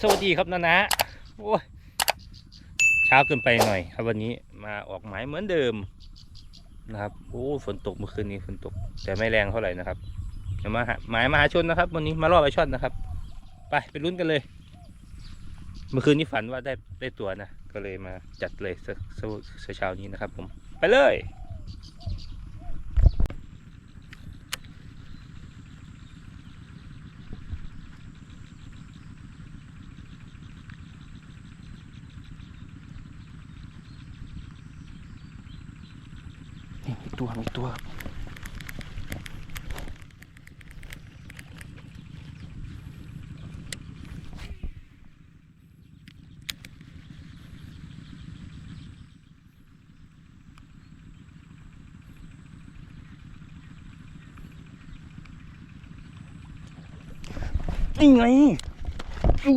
สวัสดีครับนะนะโอ้ยเช้าเกินไปหน่อย ครับวันนี้มาออกหมายเหมือนเดิมนะครับโอ้ฝนตกเมื่อคืนนี้ฝนตก แต่ไม่แรงเท่าไหร่นะครับเดี๋ยวมาหาหมายมหาชนนะครับ วันนี้มารอบไอชอนนะครับ ไปไปลุ้นกันเลย เมื่อคืนนี้ฝันว่าได้ได้ตัวนะก็เลยมาจัดเลยสสสเช้านี้นะครับ ผมไปเลย นี่มีตัวมีตัวนี่ไงดู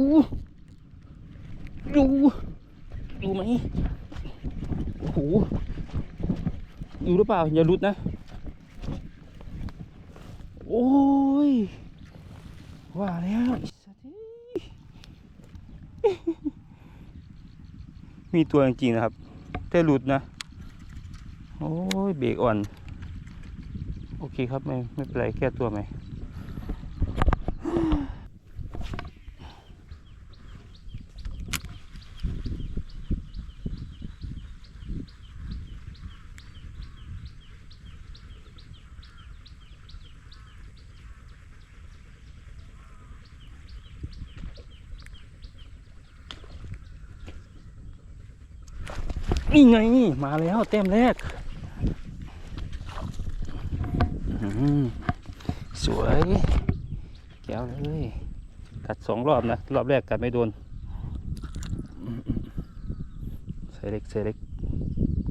ดูดูไหมโอ้โห อยู่หรือเปล่า อย่าหลุดนะ โอ้ย ว่าแล้วไอ้สัตว์เอ้ยมีตัวจริงๆนะครับ แต่หลุดนะ โอ้ย เบรกอ่อน โอเคครับ ไม่ไม่เป็นไรแก้ตัวไหม นี่ไงมาแล้วเต็มแรกสวยแก้วเลยกัดสองรอบนะรอบแรกกัดไม่โดนใส่เล็กใส่เล็ก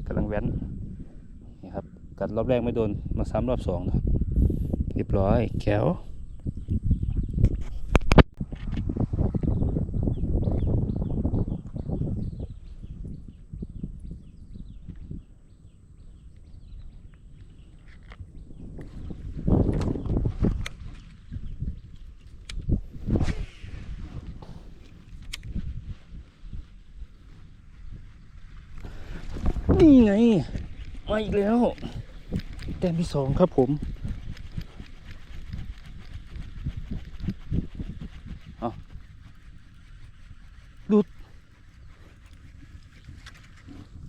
กำลังแว้นนี่ครับกัดรอบแรกไม่โดนมาซ้ำรอบสองนะเรียบร้อยแก้ว นี่ไง มาอีกแล้ว แต้มที่สองครับผม เอาหลุด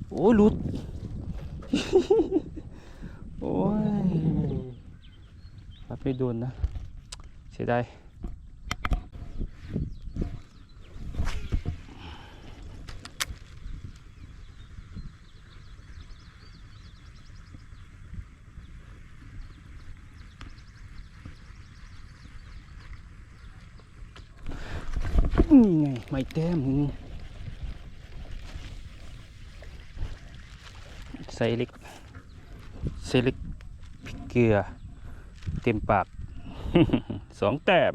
โอ้หลุด โอ้ยรับไม่โดนนะ เสียดาย นี่ไง ไม่แต้มใส่เล็กใส่เล็กพริกเกลือ เต็มปากสองแต้ม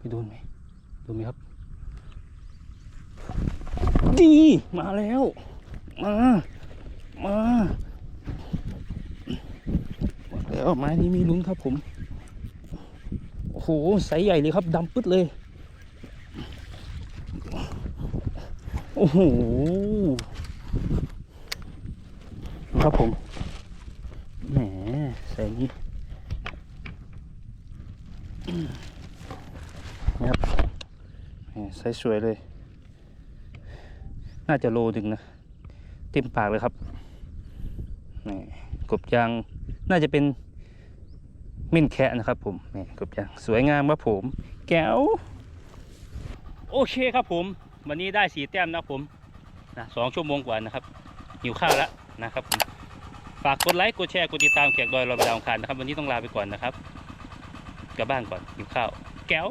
ไปโดนไหมโดนไหมครับ ดีมาแล้ว มา มาแล้วไม้นี้มีลุ้นครับผม โอ้โหไซส์ใหญ่เลยครับดำปึ๊ดเลย โอ้โหครับผมแหมใส่นี้ นะครับแหม่ไซ ส์สวยเลย น่าจะโลดึงนะ เต็มปากเลยครับนี่กบยางน่าจะเป็นม่นแคะนะครับผมนี่กบยางสวยงามครับผม แก้ว โอเคครับผม วันนี้ได้สีแต้มนะครับผมนะสองชั่วโมงกว่านะครับหิวข้าวแล้วนะครับผมฝากกดไลค์กดแชร์กดติดตามแขกดอยเราไปดาวองคารนะครับ วันนี้ต้องลาไปก่อนนะครับกลับบ้านก่อนหิวข้าว แก้ว